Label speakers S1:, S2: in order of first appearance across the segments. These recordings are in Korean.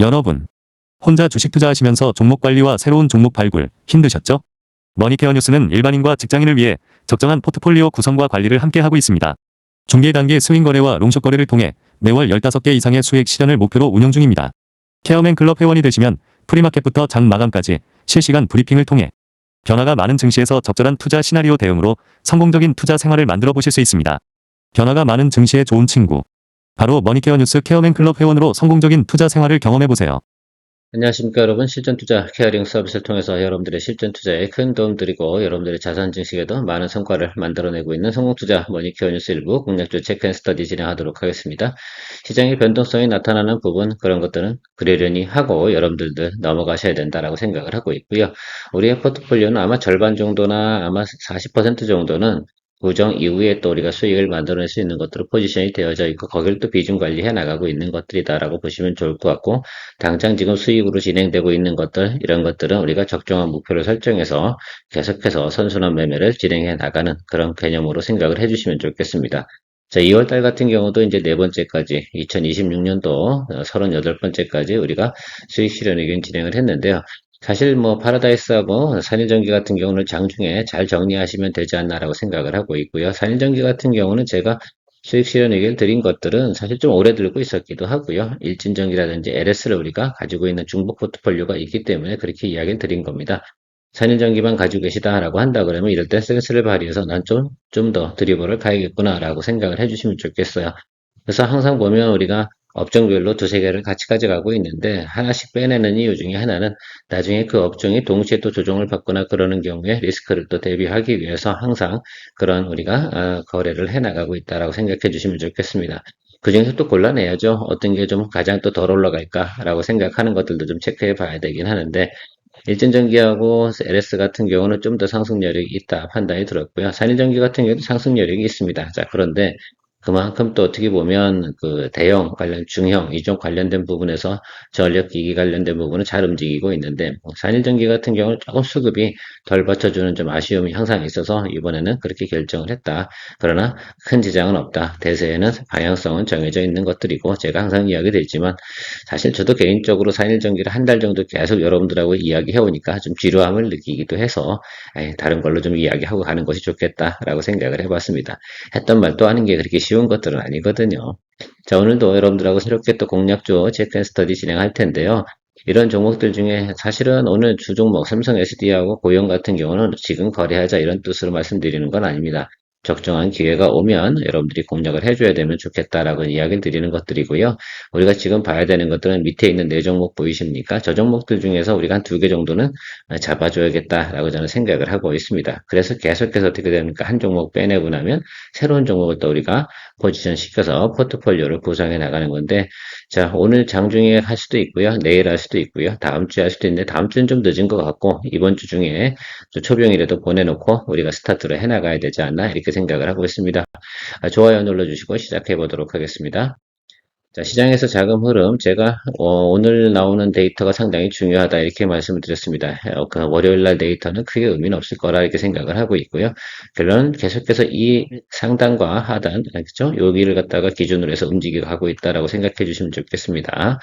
S1: 여러분, 혼자 주식 투자하시면서 종목 관리와 새로운 종목 발굴 힘드셨죠? 머니케어 뉴스는 일반인과 직장인을 위해 적정한 포트폴리오 구성과 관리를 함께 하고 있습니다. 중개 단계 스윙 거래와 롱숏 거래를 통해 매월 15개 이상의 수익 실현을 목표로 운영 중입니다. 케어맨 클럽 회원이 되시면 프리마켓부터 장 마감까지 실시간 브리핑을 통해 변화가 많은 증시에서 적절한 투자 시나리오 대응으로 성공적인 투자 생활을 만들어 보실 수 있습니다. 변화가 많은 증시의 좋은 친구. 바로 머니케어 뉴스 케어맨 클럽 회원으로 성공적인 투자 생활을 경험해 보세요.
S2: 안녕하십니까 여러분 실전 투자 케어링 서비스를 통해서 여러분들의 실전 투자에 큰 도움 드리고 여러분들의 자산 증식에도 많은 성과를 만들어내고 있는 성공 투자 머니케어 뉴스 일부 공략주 체크 앤 스터디 진행하도록 하겠습니다. 시장의 변동성이 나타나는 부분 그런 것들은 그러려니 하고 여러분들도 넘어가셔야 된다라고 생각을 하고 있고요. 우리의 포트폴리오는 아마 절반 정도나 아마 40% 정도는 고정 이후에 또 우리가 수익을 만들어낼 수 있는 것들로 포지션이 되어져 있고 거기를 또 비중 관리해 나가고 있는 것들이다라고 보시면 좋을 것 같고 당장 지금 수익으로 진행되고 있는 것들 이런 것들은 우리가 적정한 목표를 설정해서 계속해서 선순환 매매를 진행해 나가는 그런 개념으로 생각을 해주시면 좋겠습니다. 자, 2월 달 같은 경우도 이제 네 번째까지 2026년도 38번째까지 우리가 수익 실현 의견 진행을 했는데요. 사실 뭐 파라다이스하고 산일전기 같은 경우는 장중에 잘 정리하시면 되지 않나라고 생각을 하고 있고요. 산일전기 같은 경우는 제가 수익 실현 의견을 드린 것들은 사실 좀 오래 들고 있었기도 하고요. 일진전기라든지 LS를 우리가 가지고 있는 중복 포트폴리오가 있기 때문에 그렇게 이야기를 드린 겁니다. 산일전기만 가지고 계시다라고 한다 그러면 이럴 때 센스를 발휘해서 난 좀 좀 더 드리블을 가야겠구나라고 생각을 해주시면 좋겠어요. 그래서 항상 보면 우리가 업종별로 두세 개를 같이 가져가고 있는데 하나씩 빼내는 이유 중에 하나는 나중에 그 업종이 동시에 또 조정을 받거나 그러는 경우에 리스크를 또 대비하기 위해서 항상 그런 우리가 아, 거래를 해 나가고 있다라고 생각해 주시면 좋겠습니다. 그 중에서 또 골라내야죠. 어떤 게 좀 가장 또 덜 올라갈까라고 생각하는 것들도 좀 체크해 봐야 되긴 하는데 일진전기하고 LS 같은 경우는 좀 더 상승 여력이 있다 판단이 들었고요. 산일전기 같은 경우도 상승 여력이 있습니다. 자, 그런데 그만큼 또 어떻게 보면 그 대형 관련 중형 이종 관련된 부분에서 전력 기기 관련된 부분은 잘 움직이고 있는데 산일전기 같은 경우는 조금 수급이 덜 받쳐주는 좀 아쉬움이 항상 있어서 이번에는 그렇게 결정을 했다. 그러나 큰 지장은 없다. 대세에는 방향성은 정해져 있는 것들이고 제가 항상 이야기 드리지만 사실 저도 개인적으로 산일전기를 한 달 정도 계속 여러분들하고 이야기해 오니까 좀 지루함을 느끼기도 해서 에이, 다른 걸로 좀 이야기하고 가는 것이 좋겠다라고 생각을 해봤습니다. 했던 말도 하는 게 그렇게 쉬운 것들은 아니거든요. 자, 오늘도 여러분들하고 새롭게 또 공략조 체크 앤 스터디 진행할 텐데요. 이런 종목들 중에 사실은 오늘 주 종목 삼성 SD하고 고용 같은 경우는 지금 거래하자 이런 뜻으로 말씀드리는 건 아닙니다. 적정한 기회가 오면 여러분들이 공략을 해줘야 되면 좋겠다라고 이야기를 드리는 것들이고요. 우리가 지금 봐야 되는 것들은 밑에 있는 네 종목 보이십니까? 저 종목들 중에서 우리가 한 두 개 정도는 잡아줘야겠다라고 저는 생각을 하고 있습니다. 그래서 계속해서 어떻게 됩니까? 한 종목 빼내고 나면 새로운 종목을 또 우리가 포지션 시켜서 포트폴리오를 구성해 나가는 건데 자 오늘 장중에 할 수도 있고요. 내일 할 수도 있고요. 다음 주에 할 수도 있는데 다음 주는 좀 늦은 것 같고 이번 주 중에 초병이라도 보내놓고 우리가 스타트를 해나가야 되지 않나 이렇게 생각을 하고 있습니다. 아, 좋아요 눌러주시고 시작해 보도록 하겠습니다. 자, 시장에서 자금 흐름, 제가 어, 오늘 나오는 데이터가 상당히 중요하다 이렇게 말씀을 드렸습니다. 어, 그 월요일 날 데이터는 크게 의미는 없을 거라 이렇게 생각을 하고 있고요. 결론은 계속해서 이 상단과 하단, 그죠? 여기를 갖다가 기준으로 해서 움직이고 하고 있다라고 생각해 주시면 좋겠습니다.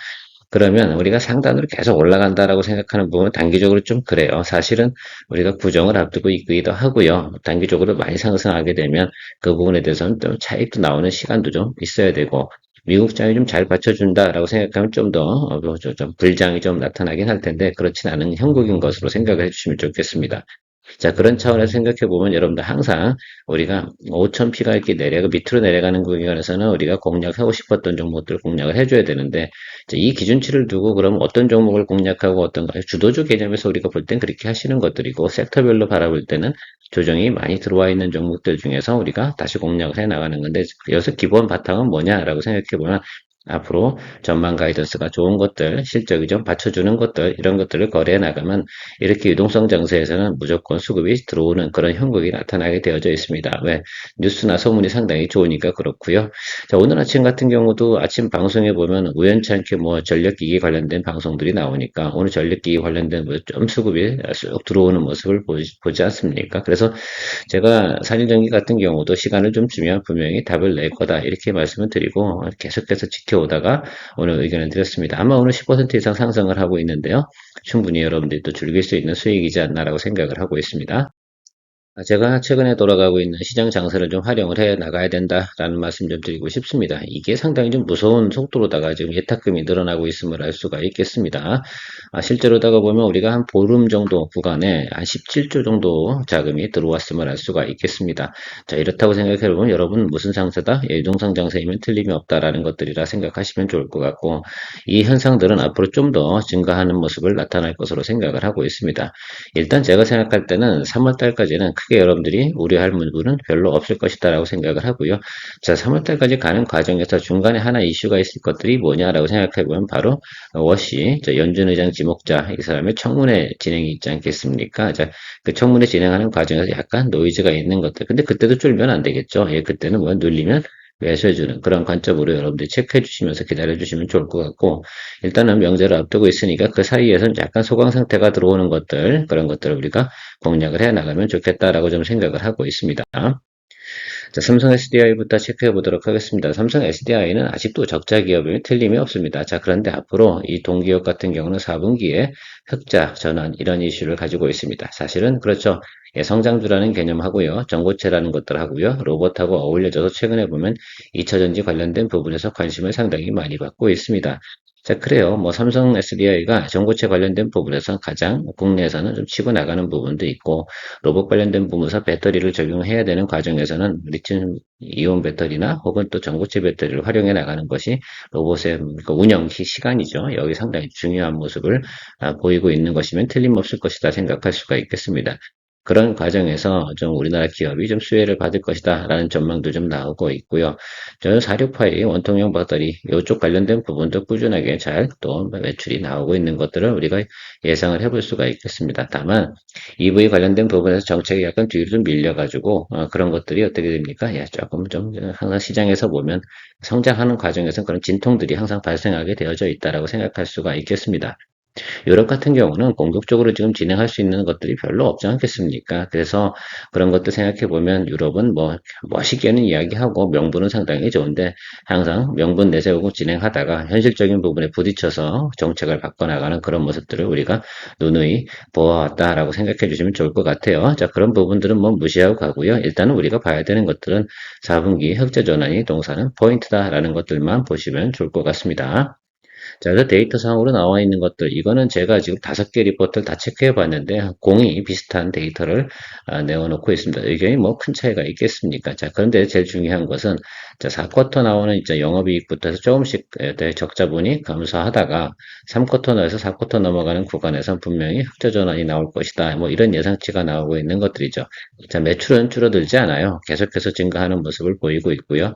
S2: 그러면 우리가 상단으로 계속 올라간다라고 생각하는 부분은 단기적으로 좀 그래요. 사실은 우리가 구정을 앞두고 있기도 하고요. 단기적으로 많이 상승하게 되면 그 부분에 대해서는 좀 차익도 나오는 시간도 좀 있어야 되고 미국 장이 좀 잘 받쳐준다라고 생각하면 좀 더, 어, 뭐좀 불장이 좀 나타나긴 할 텐데, 그렇진 않은 형국인 것으로 생각을 해주시면 좋겠습니다. 자, 그런 차원에서 생각해 보면 여러분들 항상 우리가 5,000피가 이렇게 내려가, 밑으로 내려가는 구간에서는 우리가 공략하고 싶었던 종목들을 공략을 해줘야 되는데, 이 기준치를 두고 그럼 어떤 종목을 공략하고 어떤 가 주도주 개념에서 우리가 볼 땐 그렇게 하시는 것들이고, 섹터별로 바라볼 때는 조정이 많이 들어와 있는 종목들 중에서 우리가 다시 공략을 해 나가는 건데, 여기서 기본 바탕은 뭐냐라고 생각해 보면 앞으로 전망 가이던스가 좋은 것들, 실적이 좀 받쳐주는 것들, 이런 것들을 거래해 나가면 이렇게 유동성 정세에서는 무조건 수급이 들어오는 그런 형국이 나타나게 되어져 있습니다. 왜? 뉴스나 소문이 상당히 좋으니까 그렇고요. 자, 오늘 아침 같은 경우도 아침 방송에 보면 우연치 않게 뭐 전력기기 관련된 방송들이 나오니까 오늘 전력기기 관련된 뭐 좀 수급이 쑥 들어오는 모습을 보지, 보지 않습니까? 그래서 제가 산일전기 같은 경우도 시간을 좀 주면 분명히 답을 낼 거다 이렇게 말씀을 드리고 계속해서 지켜 지켜오다가 오늘 의견을 드렸습니다. 아마 오늘 10% 이상 상승을 하고 있는데요. 충분히 여러분들이 또 즐길 수 있는 수익이지 않나라고 생각을 하고 있습니다. 아, 제가 최근에 돌아가고 있는 시장 장세를 좀 활용을 해 나가야 된다라는 말씀 좀 드리고 싶습니다. 이게 상당히 좀 무서운 속도로다가 지금 예탁금이 늘어나고 있음을 알 수가 있겠습니다. 아, 실제로다가 보면 우리가 한 보름 정도 구간에 한 17조 정도 자금이 들어왔음을 알 수가 있겠습니다. 자, 이렇다고 생각해 보면 여러분 무슨 장세다? 예, 유동성 장세이면 틀림이 없다라는 것들이라 생각하시면 좋을 것 같고 이 현상들은 앞으로 좀 더 증가하는 모습을 나타날 것으로 생각을 하고 있습니다. 일단 제가 생각할 때는 3월 달까지는 크게 여러분들이 우려할 부분은 별로 없을 것이다라고 생각을 하고요. 자, 3월 달까지 가는 과정에서 중간에 하나 이슈가 있을 것들이 뭐냐라고 생각해 보면 바로 워시, 저 연준 의장 지목자 이 사람의 청문회 진행이 있지 않겠습니까? 자, 그 청문회 진행하는 과정에서 약간 노이즈가 있는 것들. 근데 그때도 쫄면 안 되겠죠. 예, 그때는 뭐 눌리면 매수해주는 그런 관점으로 여러분들이 체크해 주시면서 기다려 주시면 좋을 것 같고 일단은 명제를 앞두고 있으니까 그 사이에서는 약간 소강 상태가 들어오는 것들 그런 것들을 우리가 공략을 해 나가면 좋겠다라고 좀 생각을 하고 있습니다. 자, 삼성 SDI부터 체크해 보도록 하겠습니다. 삼성 SDI는 아직도 적자 기업이 틀림이 없습니다. 자, 그런데 앞으로 이 동기업 같은 경우는 4분기에 흑자 전환 이런 이슈를 가지고 있습니다. 사실은 그렇죠. 예, 성장주라는 개념하고요. 전고체라는 것들 하고요. 로봇하고 어울려져서 최근에 보면 2차전지 관련된 부분에서 관심을 상당히 많이 받고 있습니다. 자, 그래요. 뭐, 삼성 SDI가 전고체 관련된 부분에서 가장 국내에서는 좀 치고 나가는 부분도 있고, 로봇 관련된 부분에서 배터리를 적용해야 되는 과정에서는 리튬 이온 배터리나 혹은 또 전고체 배터리를 활용해 나가는 것이 로봇의 그 운영 시- 시간이죠. 여기 상당히 중요한 모습을 아, 보이고 있는 것이면 틀림없을 것이다 생각할 수가 있겠습니다. 그런 과정에서 좀 우리나라 기업이 좀 수혜를 받을 것이다 라는 전망도 좀 나오고 있고요. 저는 46파이 원통형 배터리 이쪽 관련된 부분도 꾸준하게 잘 또 매출이 나오고 있는 것들을 우리가 예상을 해볼 수가 있겠습니다. 다만 EV 관련된 부분에서 정책이 약간 뒤로 좀 밀려가지고 어, 그런 것들이 어떻게 됩니까? 예, 조금 좀 항상 시장에서 보면 성장하는 과정에서 그런 진통들이 항상 발생하게 되어져 있다라고 생각할 수가 있겠습니다. 유럽 같은 경우는 공격적으로 지금 진행할 수 있는 것들이 별로 없지 않겠습니까? 그래서 그런 것도 생각해 보면 유럽은 뭐 멋있게는 이야기하고 명분은 상당히 좋은데 항상 명분 내세우고 진행하다가 현실적인 부분에 부딪혀서 정책을 바꿔나가는 그런 모습들을 우리가 누누이 보아왔다라고 생각해 주시면 좋을 것 같아요. 자, 그런 부분들은 뭐 무시하고 가고요. 일단은 우리가 봐야 되는 것들은 4분기 흑자 전환이 동사는 포인트다라는 것들만 보시면 좋을 것 같습니다. 자, 그 데이터상으로 나와 있는 것들, 이거는 제가 지금 다섯 개 리포트를 다 체크해 봤는데, 공이 비슷한 데이터를 아, 내어놓고 있습니다. 의견이 뭐 큰 차이가 있겠습니까? 자, 그런데 제일 중요한 것은, 자, 4쿼터 나오는 이제 영업이익부터 해서 조금씩 에, 적자분이 감소하다가, 3쿼터 나에서 4쿼터 넘어가는 구간에서 분명히 흑자 전환이 나올 것이다. 뭐 이런 예상치가 나오고 있는 것들이죠. 자, 매출은 줄어들지 않아요. 계속해서 증가하는 모습을 보이고 있고요.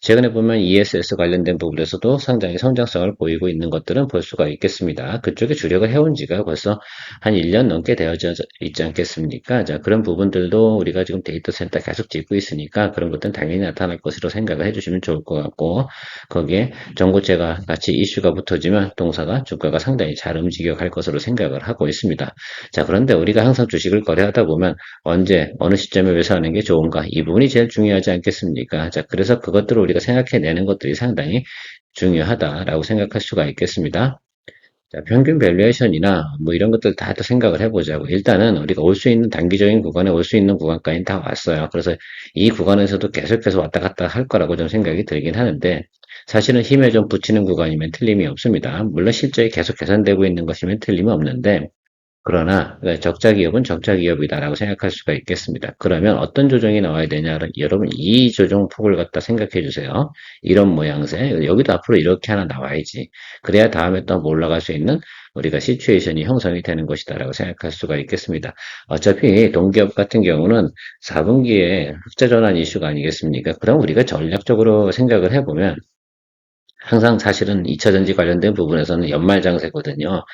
S2: 최근에 보면 ESS 관련된 부분에서도 상당히 성장성을 보이고 있는 것들은 볼 수가 있겠습니다. 그쪽에 주력을 해온 지가 벌써 한 1년 넘게 되어져 있지 않겠습니까? 자, 그런 부분들도 우리가 지금 데이터 센터 계속 짓고 있으니까 그런 것들은 당연히 나타날 것으로 생각을 해주시면 좋을 것 같고, 거기에 전고체가 같이 이슈가 붙어지면 동사가 주가가 상당히 잘 움직여 갈 것으로 생각을 하고 있습니다. 자, 그런데 우리가 항상 주식을 거래하다 보면 언제, 어느 시점에 매수하는 게 좋은가? 이 부분이 제일 중요하지 않겠습니까? 자, 그래서 그것들을 우리가 생각해내는 것들이 상당히 중요하다라고 생각할 수가 있겠습니다. 자, 평균 밸류에이션이나 뭐 이런 것들 다또 생각을 해보자고. 일단은 우리가 올 수 있는 단기적인 구간에 올 수 있는 구간까지 다 왔어요. 그래서 이 구간에서도 계속해서 왔다 갔다 할 거라고 좀 생각이 들긴 하는데 사실은 힘에 좀 붙이는 구간이면 틀림이 없습니다. 물론 실적이 계속 개선되고 있는 것이면 틀림이 없는데 그러나 적자 기업은 적자 기업이다라고 생각할 수가 있겠습니다. 그러면 어떤 조정이 나와야 되냐? 여러분 이 조정 폭을 갖다 생각해 주세요. 이런 모양새 여기도 앞으로 이렇게 하나 나와야지. 그래야 다음에 또 올라갈 수 있는 우리가 시츄에이션이 형성이 되는 것이다라고 생각할 수가 있겠습니다. 어차피 동기업 같은 경우는 4분기에 흑자 전환 이슈가 아니겠습니까? 그럼 우리가 전략적으로 생각을 해보면 항상 사실은 2차전지 관련된 부분에서는 연말 장세거든요.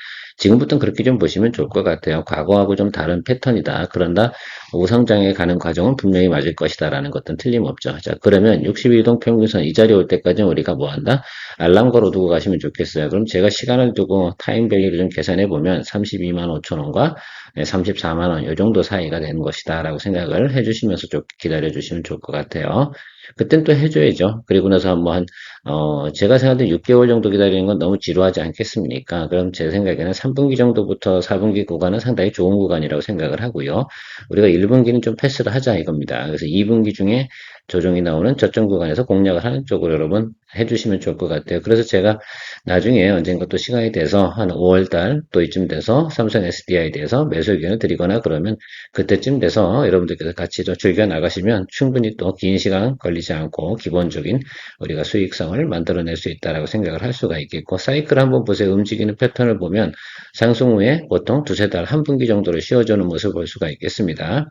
S2: 지금부터는 그렇게 좀 보시면 좋을 것 같아요. 과거하고 좀 다른 패턴이다. 그런다 우상장에 가는 과정은 분명히 맞을 것이다 라는 것은 틀림없죠. 자, 그러면 62동 평균선 이 자리 올 때까지 우리가 뭐 한다? 알람 걸어 두고 가시면 좋겠어요. 그럼 제가 시간을 두고 타임 밸리를 좀 계산해 보면 32만 5천 원과 34만 원, 이 정도 사이가 되는 것이다 라고 생각을 해주시면서 좀 기다려 주시면 좋을 것 같아요. 그땐 또 해줘야죠. 그리고 나서 뭐 한, 어, 제가 생각할 때 6개월 정도 기다리는 건 너무 지루하지 않겠습니까? 그럼 제 생각에는 3분기 정도부터 4분기 구간은 상당히 좋은 구간이라고 생각을 하고요. 우리가 1분기는 좀 패스를 하자 이겁니다. 그래서 2분기 중에 조정이 나오는 저점 구간에서 공략을 하는 쪽으로 여러분 해주시면 좋을 것 같아요. 그래서 제가 나중에 언젠가 또 시간이 돼서 한 5월달 또 이쯤 돼서 삼성 SDI에 대해서 매수 의견을 드리거나 그러면 그때쯤 돼서 여러분들께서 같이 좀 즐겨 나가시면 충분히 또 긴 시간 걸리지 않고 기본적인 우리가 수익성을 만들어낼 수 있다라고 생각을 할 수가 있겠고 사이클 한번 보세요. 움직이는 패턴을 보면 상승 후에 보통 두세 달, 한 분기 정도를 쉬어주는 모습을 볼 수가 있겠습니다.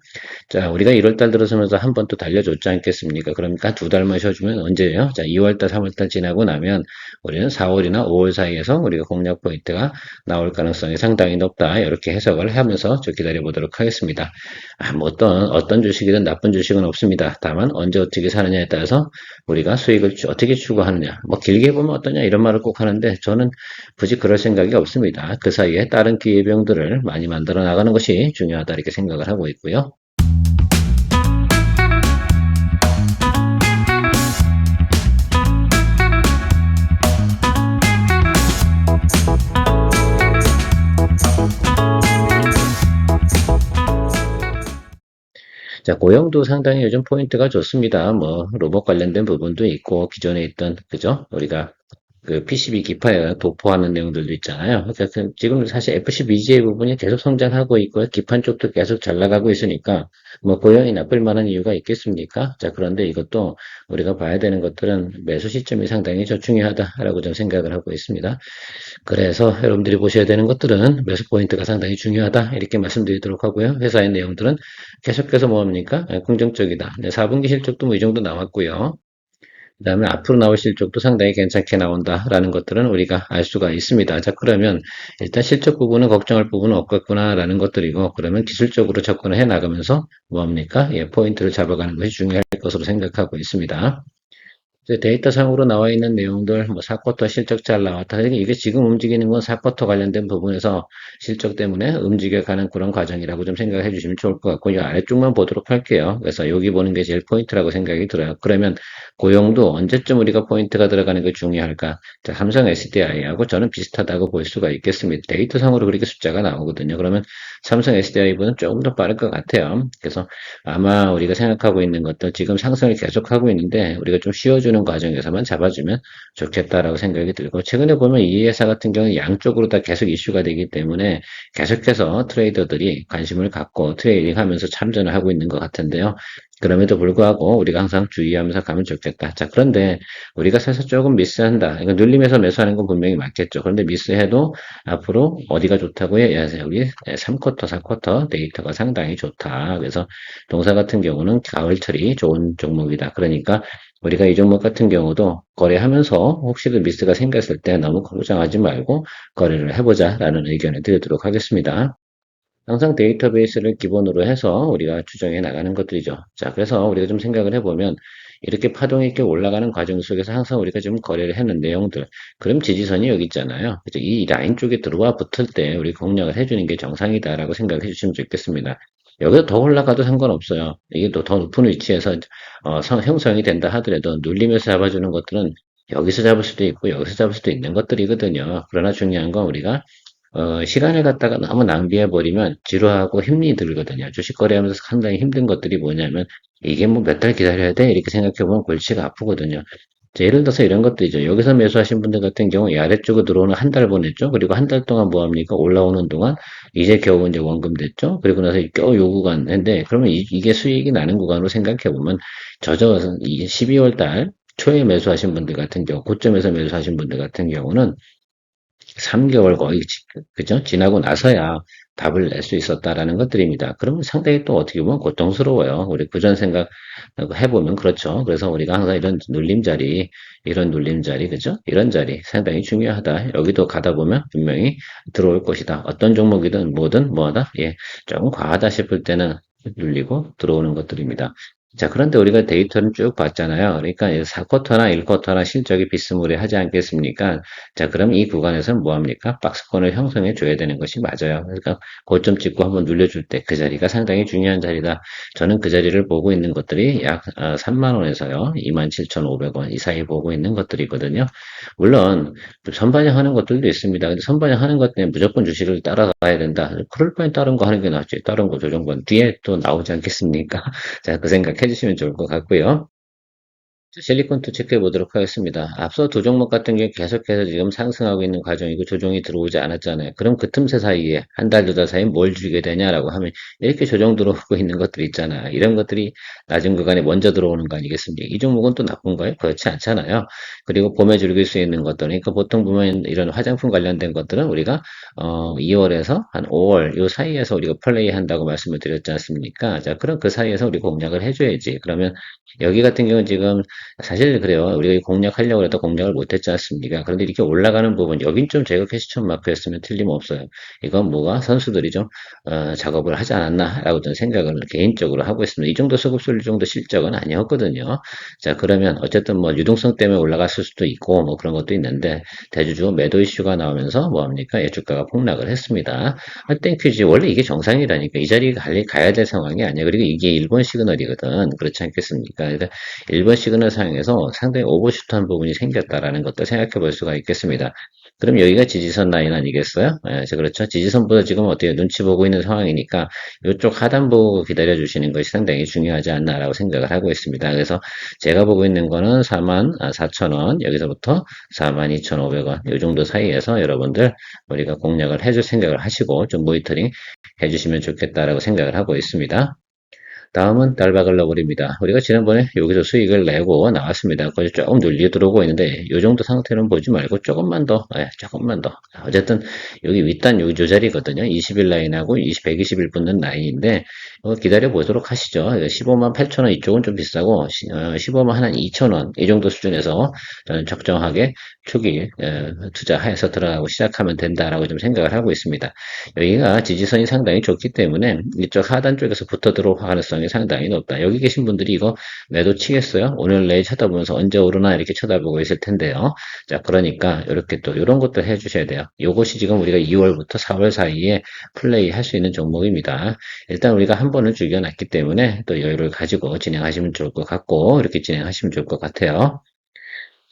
S2: 자, 우리가 1월달 들어서면서 한 번 또 달려줬지 않겠습니까? 그러니까 두 달만 쉬어주면 언제예요? 자, 2월달, 3월달 지나고 나면 우리는 4월이나 5월 사이에서 우리가 공략 포인트가 나올 가능성이 상당히 높다. 이렇게 해석을 하면서 좀 기다려 보도록 하겠습니다. 아, 뭐 어떤, 어떤 주식이든 나쁜 주식은 없습니다. 다만 언제 어떻게 사느냐에 따라서 우리가 수익을 추- 어떻게 추구하느냐. 뭐 길게 보면 어떠냐 이런 말을 꼭 하는데 저는 굳이 그럴 생각이 없습니다. 그 사이에 다른 기회병들을 많이 만들어 나가는 것이 중요하다 이렇게 생각을 하고 있고요. 자, 고용도 상당히 요즘 포인트가 좋습니다. 뭐, 로봇 관련된 부분도 있고, 기존에 있던, 그죠? 우리가 그 PCB 기파에 도포하는 내용들도 있잖아요. 그러니까 그 지금 사실 FCBGA 부분이 계속 성장하고 있고요. 기판 쪽도 계속 잘 나가고 있으니까 뭐 고용이 나쁠 만한 이유가 있겠습니까? 자, 그런데 이것도 우리가 봐야 되는 것들은 매수 시점이 상당히 저 중요하다라고 좀 생각을 하고 있습니다. 그래서 여러분들이 보셔야 되는 것들은 매수 포인트가 상당히 중요하다 이렇게 말씀드리도록 하고요. 회사의 내용들은 계속해서 뭐합니까? 예, 긍정적이다. 네, 4분기 실적도 뭐 이 정도 나왔고요. 그 다음에 앞으로 나올 실적도 상당히 괜찮게 나온다라는 것들은 우리가 알 수가 있습니다. 자, 그러면 일단 실적 부분은 걱정할 부분은 없겠구나라는 것들이고, 그러면 기술적으로 접근을 해 나가면서 뭐합니까? 예, 포인트를 잡아가는 것이 중요할 것으로 생각하고 있습니다. 이제 데이터 상으로 나와 있는 내용들, 뭐, 4쿼터 실적 잘 나왔다. 이게 지금 움직이는 건 4쿼터 관련된 부분에서 실적 때문에 움직여가는 그런 과정이라고 좀 생각해 주시면 좋을 것 같고, 이 아래쪽만 보도록 할게요. 그래서 여기 보는 게 제일 포인트라고 생각이 들어요. 그러면 고용도 언제쯤 우리가 포인트가 들어가는 게 중요할까? 자, 삼성 SDI하고 저는 비슷하다고 볼 수가 있겠습니다. 데이터 상으로 그렇게 숫자가 나오거든요. 그러면 삼성 SDI보다는 조금 더 빠를 것 같아요. 그래서 아마 우리가 생각하고 있는 것도 지금 상승을 계속하고 있는데 우리가 좀 쉬 어주는 과정에서만 잡아주면 좋겠다라고 생각이 들고 최근에 보면 이 회사 같은 경우는 양쪽으로 다 계속 이슈가 되기 때문에 계속해서 트레이더들이 관심을 갖고 트레이딩 하면서 참전을 하고 있는 것 같은데요. 그럼에도 불구하고 우리가 항상 주의하면서 가면 좋겠다. 자, 그런데 우리가 사실 조금 미스한다. 이거 눌림에서 매수하는 건 분명히 맞겠죠. 그런데 미스해도 앞으로 어디가 좋다고요? 예, 여기 3쿼터, 4쿼터 데이터가 상당히 좋다. 그래서 동사 같은 경우는 가을철이 좋은 종목이다. 그러니까 우리가 이 종목 같은 경우도 거래하면서 혹시 그 미스가 생겼을 때 너무 걱정하지 말고 거래를 해보자 라는 의견을 드리도록 하겠습니다. 항상 데이터베이스를 기본으로 해서 우리가 추정해 나가는 것들이죠. 자, 그래서 우리가 좀 생각을 해보면 이렇게 파동이 이렇게 올라가는 과정 속에서 항상 우리가 좀 거래를 하는 내용들. 그럼 지지선이 여기 있잖아요. 그죠? 이 라인 쪽에 들어와 붙을 때 우리 공략을 해주는 게 정상이다 라고 생각해 주시면 좋겠습니다. 여기서 더 올라가도 상관없어요. 이게 또 더 높은 위치에서 어, 성- 형성이 된다 하더라도 눌리면서 잡아주는 것들은 여기서 잡을 수도 있고 여기서 잡을 수도 있는 것들이거든요. 그러나 중요한 건 우리가 어, 시간을 갖다가 너무 낭비해 버리면 지루하고 힘이 들거든요. 주식 거래하면서 상당히 힘든 것들이 뭐냐면 이게 뭐 몇 달 기다려야 돼 이렇게 생각해 보면 골치가 아프거든요. 자, 예를 들어서 이런 것들이죠. 여기서 매수하신 분들 같은 경우 이 아래쪽으로 들어오는 한 달 보냈죠. 그리고 한 달 동안 뭐 합니까? 올라오는 동안 이제 겨우 이제 원금 됐죠. 그리고 나서 겨우 요 구간인데 그러면 이, 게 수익이 나는 구간으로 생각해 보면 저저 이 12월 달 초에 매수하신 분들 같은 경우 고점에서 매수하신 분들 같은 경우는 3개월 거의 지- 그죠? 지나고 나서야 답을 낼 수 있었다라는 것들입니다. 그러면 상당히 또 어떻게 보면 고통스러워요. 우리 그전 생각 해보면 그렇죠. 그래서 우리가 항상 이런 눌림자리, 이런 눌림자리, 그죠? 이런 자리 상당히 중요하다. 여기도 가다 보면 분명히 들어올 것이다. 어떤 종목이든 뭐든 뭐하다? 예, 조금 과하다 싶을 때는 눌리고 들어오는 것들입니다. 자, 그런데 우리가 데이터를 쭉 봤잖아요. 그러니까 4쿼터나 1쿼터나 실적이 비스무리하지 않겠습니까? 자, 그럼 이 구간에서는 뭐합니까? 박스권을 형성해 줘야 되는 것이 맞아요. 그러니까 고점 찍고 한번 눌려줄 때 그 자리가 상당히 중요한 자리다. 저는 그 자리를 보고 있는 것들이 약 3만원에서요. 27,500원 이 사이 보고 있는 것들이거든요. 물론 선반영하는 것들도 있습니다. 근데 선반영하는 것 때문에 무조건 주식을 따라가야 된다. 그럴 바엔 다른 거 하는 게 낫지. 다른 거 조정권 뒤에 또 나오지 않겠습니까? 자, 그 생각 해 주시면 좋을 것 같고요. 실리콘투 체크해 보도록 하겠습니다. 앞서 두 종목 같은 경우 계속해서 지금 상승하고 있는 과정이고 조정이 들어오지 않았잖아요. 그럼 그 틈새 사이에 한 달, 두 달 사이에 뭘 주게 되냐라고 하면 이렇게 조정 들어오고 있는 것들 있잖아요. 이런 것들이 낮은 구간에 먼저 들어오는 거 아니겠습니까? 이 종목은 또 나쁜가요? 그렇지 않잖아요. 그리고 봄에 즐길 수 있는 것들, 그러니까 보통 보면 이런 화장품 관련된 것들은 우리가 어, 2월에서 한 5월 요 사이에서 우리가 플레이 한다고 말씀을 드렸지 않습니까? 자, 그럼 그 사이에서 우리 공략을 해줘야지. 그러면 여기 같은 경우는 지금 사실 그래요. 우리가 공략하려고 해도 공략을 못했지 않습니까? 그런데 이렇게 올라가는 부분, 여긴 좀 제가 캐시천 마크였으면 틀림없어요. 이건 뭐가 선수들이 좀 어, 작업을 하지 않았나라고 저는 생각을 개인적으로 하고 있습니다. 이 정도 수급술 정도 실적은 아니었거든요. 자 그러면 어쨌든 뭐 유동성 때문에 올라갔을 수도 있고 뭐 그런 것도 있는데 대주주 매도 이슈가 나오면서 뭐합니까? 예 주가가 폭락을 했습니다. 아, 땡큐지 원래 이게 정상이라니까 이 자리에 가야 될 상황이 아니야. 그리고 이게 일본 시그널이거든. 그렇지 않겠습니까? 그러니까 일본 시그널 상에서 상당히 오버슈트한 부분이 생겼다라는 것도 생각해 볼 수가 있겠습니다. 그럼 여기가 지지선 라인 아니겠어요? 예, 그렇죠. 지지선보다 지금 어때요? 눈치 보고 있는 상황이니까 이쪽 하단부 기다려 주시는 것이 상당히 중요하지 않나라고 생각을 하고 있습니다. 그래서 제가 보고 있는 거는 4만 4천 원 여기서부터 4만 2,500원 이 정도 사이에서 여러분들 우리가 공략을 해줄 생각을 하시고 좀 모니터링 해주시면 좋겠다라고 생각을 하고 있습니다. 다음은 달박을 넣어버립니다. 우리가 지난번에 여기서 수익을 내고 나왔습니다. 거기 조금 눌려 들어오고 있는데 이 정도 상태는 보지 말고 조금만 더 네, 조금만 더 어쨌든 여기 윗단 여기 조 자리거든요. 20일 라인하고 20, 120일 붙는 라인인데 기다려 보도록 하시죠. 15만 8천 원 이쪽은 좀 비싸고 15만 어, 한 2천 원 이 정도 수준에서 저는 적정하게 초기 투자해서 들어가고 시작하면 된다라고 좀 생각을 하고 있습니다. 여기가 지지선이 상당히 좋기 때문에 이쪽 하단 쪽에서 붙어 들어올 가능성이 가능성이 상당히 높다. 여기 계신 분들이 이거 매도 치겠어요? 오늘 내일 쳐다보면서 언제 오르나 이렇게 쳐다보고 있을 텐데요. 자, 그러니까 이렇게 또 이런 것도 해주셔야 돼요. 이것이 지금 우리가 2월부터 4월 사이에 플레이 할 수 있는 종목입니다. 일단 우리가 한 번을 죽여놨기 때문에 또 여유를 가지고 진행하시면 좋을 것 같고 이렇게 진행하시면 좋을 것 같아요.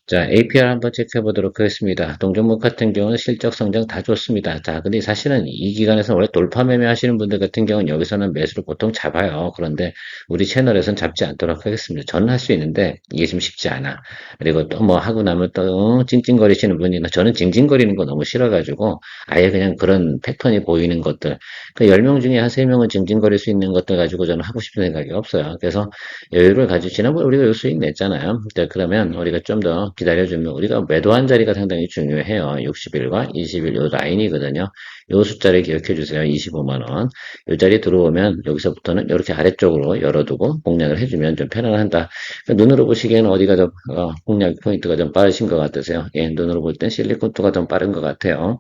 S2: 자, APR 한번 체크해 보도록 하겠습니다. 동종목 같은 경우는 실적 성장 다 좋습니다. 자, 근데 사실은 이 기간에서 원래 돌파 매매 하시는 분들 같은 경우는 여기서는 매수를 보통 잡아요. 그런데 우리 채널에서는 잡지 않도록 하겠습니다. 저는 할 수 있는데 이게 좀 쉽지 않아. 그리고 또 뭐 하고 나면 또 찡찡거리시는 분이나 저는 징징거리는 거 너무 싫어가지고 아예 그냥 그런 패턴이 보이는 것들. 그 10명 중에 한 3명은 징징거릴 수 있는 것들 가지고 저는 하고 싶은 생각이 없어요. 그래서 여유를 가지고 지난번에 우리가 요 수익 냈잖아요. 자, 그러면 우리가 좀더 기다려주면 우리가 매도한 자리가 상당히 중요해요. 60일과 20일 요 라인이거든요. 요 숫자를 기억해 주세요. 25만원. 요 자리 들어오면 여기서부터는 이렇게 아래쪽으로 열어두고 공략을 해주면 좀 편안하다. 그러니까 눈으로 보시기에는 어디가 더 어, 공략 포인트가 좀 빠르신 것 같으세요? 예, 눈으로 볼 땐 실리콘투가 좀 빠른 것 같아요.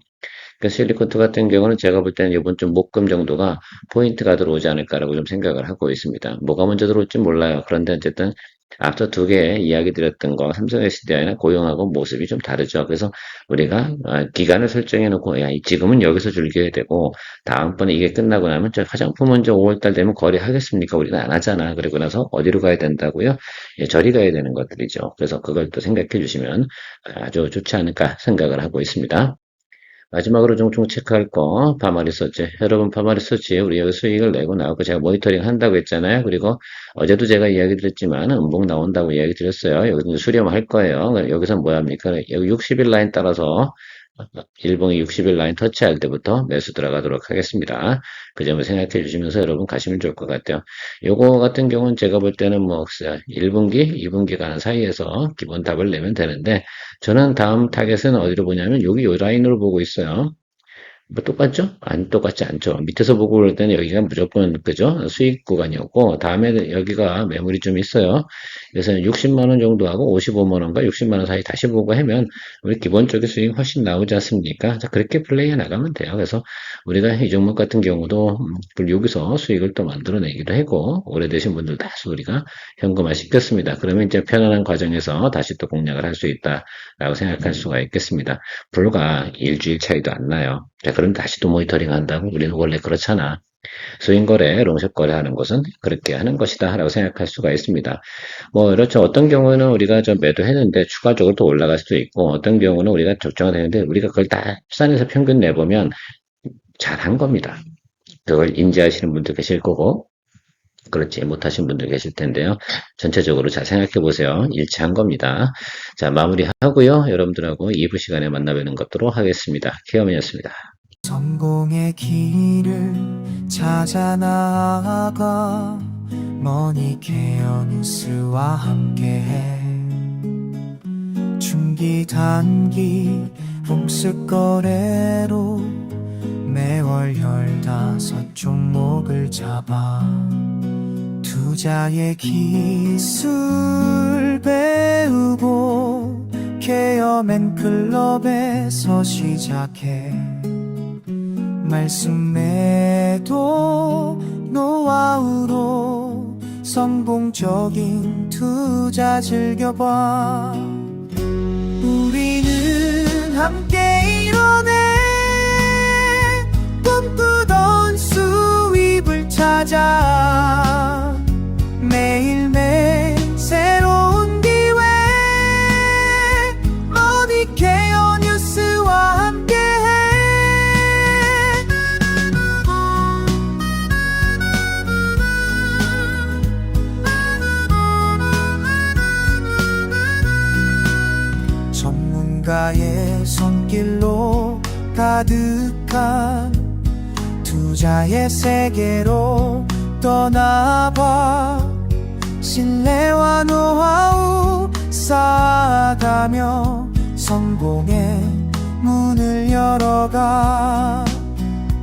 S2: 그 실리콘투 같은 경우는 제가 볼 때는 이번 좀 목금 정도가 포인트가 들어오지 않을까라고 좀 생각을 하고 있습니다. 뭐가 먼저 들어올지 몰라요. 그런데 어쨌든 앞서 두 개 이야기 드렸던 거 삼성 SDI나 고용하고 모습이 좀 다르죠. 그래서 우리가 아, 기간을 설정해 놓고 야, 지금은 여기서 즐겨야 되고 다음번에 이게 끝나고 나면 저 화장품 먼저 5월달 되면 거래하겠습니까? 우리는 안 하잖아. 그리고 나서 어디로 가야 된다고요? 예, 저리 가야 되는 것들이죠. 그래서 그걸 또 생각해 주시면 아주 좋지 않을까 생각을 하고 있습니다. 마지막으로 종총 체크할 거, 파마 리서치. 여러분, 파마 리서치, 우리 여기 수익을 내고 나오고 제가 모니터링 한다고 했잖아요. 그리고 어제도 제가 이야기 드렸지만, 음봉 나온다고 이야기 드렸어요. 여기서 수렴할 거예요. 여기서 뭐 합니까? 여기 60일 라인 따라서 일봉이 60일 라인 터치할 때부터 매수 들어가도록 하겠습니다. 그 점을 생각해 주시면서 여러분 가시면 좋을 것 같아요. 요거 같은 경우는 제가 볼 때는 뭐 1분기, 2분기 가는 사이에서 기본 답을 내면 되는데 저는 다음 타겟은 어디로 보냐면 여기 요 라인으로 보고 있어요. 뭐 똑같죠? 안 똑같지 않죠. 밑에서 보고 그럴 때는 여기가 무조건 그죠? 수익 구간이었고 다음에 여기가 매물이 좀 있어요. 그래서 60만 원 정도 하고 55만 원과 60만 원 사이 다시 보고 하면 우리 기본적인 수익 훨씬 나오지 않습니까? 자, 그렇게 플레이해 나가면 돼요. 그래서 우리가 이 종목 같은 경우도 음, 여기서 수익을 또 만들어내기도 하고 오래되신 분들 다수 우리가 현금화 시켰습니다. 그러면 이제 편안한 과정에서 다시 또 공략을 할 수 있다라고 생각할 수가 있겠습니다. 불과 일주일 차이도 안 나요. 자, 그럼 다시 또 모니터링 한다고? 우리는 원래 그렇잖아. 스윙거래, 롱숏 거래 하는 것은 그렇게 하는 것이다 라고 생각할 수가 있습니다. 뭐 이렇죠. 어떤 경우는 우리가 좀 매도했는데 추가적으로 또 올라갈 수도 있고 어떤 경우는 우리가 적정화 되는데 우리가 그걸 다 합산해서 평균 내보면 잘한 겁니다. 그걸 인지하시는 분도 계실 거고 그렇지 못하신 분들 계실 텐데요. 전체적으로 잘 생각해 보세요. 일치한 겁니다. 자 마무리하고요. 여러분들하고 2부 시간에 만나뵈는 것도록 하겠습니다. 케어맨이었습니다.
S3: 성공의 길을 찾아 나아가 머니케어 뉴스와 함께해 중기 단기 복습 거래로 매월 열다섯 종목을 잡아 투자의 기술 배우고 케어맨 클럽에서 시작해. 말씀 매도 노하우로 성공적인 투자 즐겨봐. 우리는 함께 이뤄내 꿈꾸던 수입을 찾아 세계로 떠나봐. 신뢰와 노하우 쌓아가며 성공의 문을 열어가